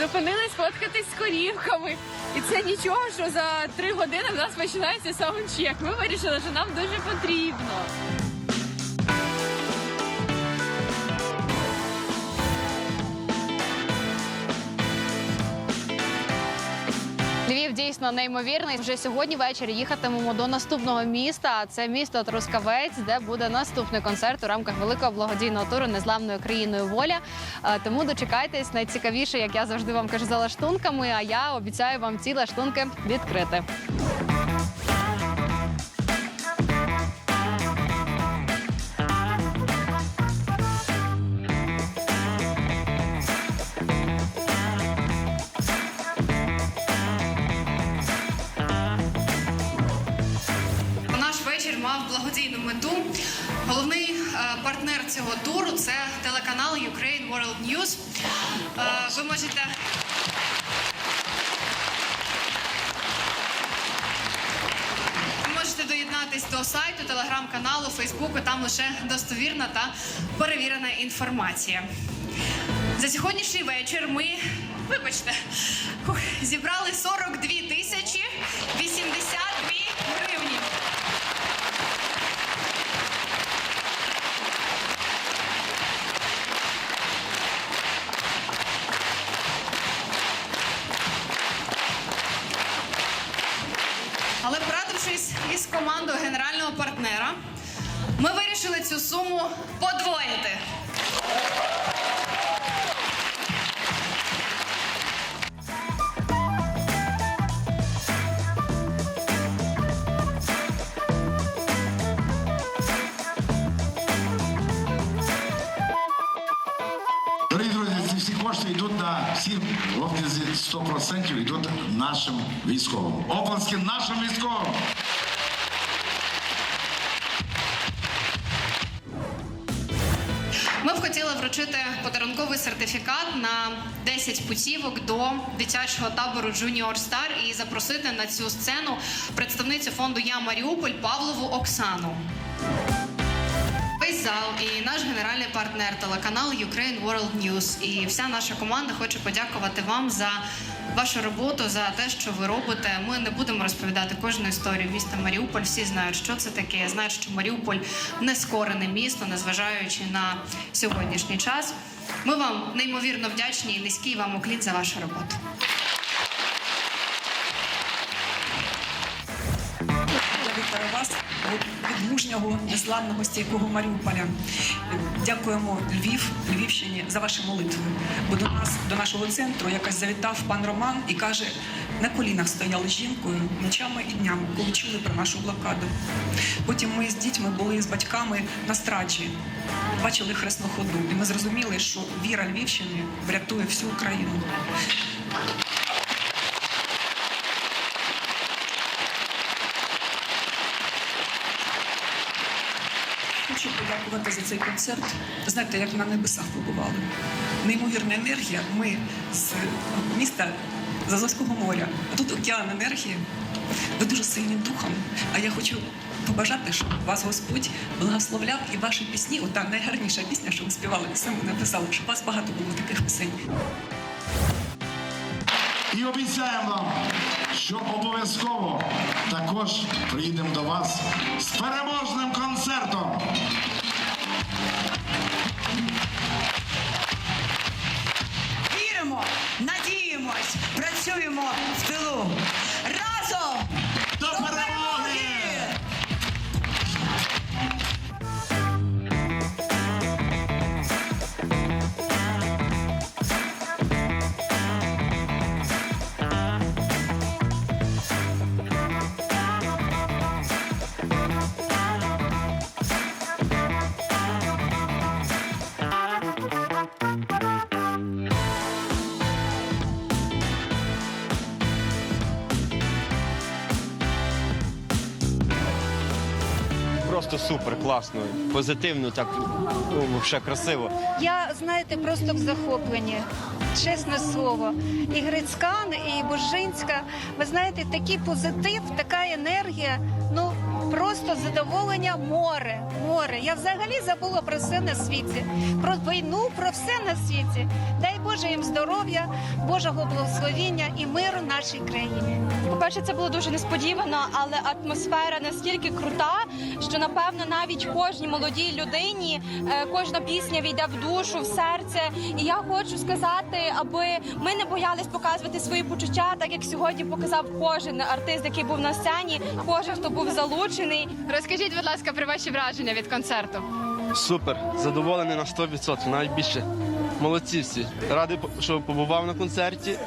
зупинились фоткатись з корівками. І це нічого, що за три години в нас починається саундчек. Ми вирішили, що нам дуже потрібно. Дійсно неймовірний. Вже сьогодні ввечері їхатимемо до наступного міста. Це місто Трускавець, де буде наступний концерт у рамках великого благодійного туру незламною країною воля. Е, Тому дочекайтесь найцікавіше, як я завжди вам кажу, за лаштунками. А я обіцяю вам ці лаштунки відкрити. Благодійну мету. Головний е, партнер цього туру це телеканал Ukraine World News. Е, ви можете. Можете доєднатись до сайту, телеграм-каналу, Фейсбуку. Там лише достовірна та перевірена інформація. За сьогоднішній вечір ми, вибачте, зібрали 42 Але порадившись із командою генерального партнера, ми вирішили цю суму подвоїти. Всі хлопці 100% йдуть нашим військовим. Оплески нашим військовим. Ми б хотіли вручити подарунковий сертифікат на 10 путівок до дитячого табору Junior Star і запросити на цю сцену представницю фонду Я Маріуполь Павлову Оксану. Зал і наш генеральний партнер телеканал Ukraine World News і вся наша команда хоче подякувати вам за вашу роботу, за те, що ви робите. Ми не будемо розповідати кожну історію міста Маріуполь. Всі знають, що це таке. Знають, що Маріуполь нескорене місто, незважаючи на сьогоднішній час. Ми вам неймовірно вдячні і низький вам уклін за вашу роботу. Вас від мужнього, незламного, стійкого Маріуполя. Дякуємо Львів, Львівщині за ваші молитви. Бо до нас, до нашого центру, якось завітав пан Роман і каже, на колінах стояли жінкою ночами і днями, коли чули про нашу блокаду. Потім ми з дітьми були з батьками на страчі, бачили хресну ходу, і ми зрозуміли, що віра Львівщини врятує всю Україну. Хочу подякувати за цей концерт. Знаєте, як на небесах побували. Неймовірна енергія. Ми з міста з моря. А тут океан енергії. Ви дуже сильним духом. А я хочу побажати, щоб вас Господь благословляв і ваші пісні, ота найгарніша пісня, що ви співали, самі написали, щоб у вас багато було таких пісень. І обіцяємо вам, що обов'язково також приїдемо до вас з переможним концертом. Просто супер, класно, позитивно, так ну, взагалі красиво. Я, знаєте, просто в захопленні. Чесне слово. І Грицькан, і Божинська. Ви знаєте, такий позитив, така енергія. Задоволення море. Море. Я взагалі забула про все на світі, про війну, про все на світі. Дай Боже їм здоров'я, Божого благословіння і миру нашій країні. По-перше, це було дуже несподівано, але атмосфера настільки крута, що напевно навіть кожній молодій людині е, кожна пісня війде в душу, в серце. І я хочу сказати, аби ми не боялись показувати свої почуття, так як сьогодні показав кожен артист, який був на сцені, кожен хто був залучений. Розкажіть, будь ласка, про ваші враження від концерту. Супер, задоволений на 100%, навіть більше. Молодці всі. Радий, що побував на концерті.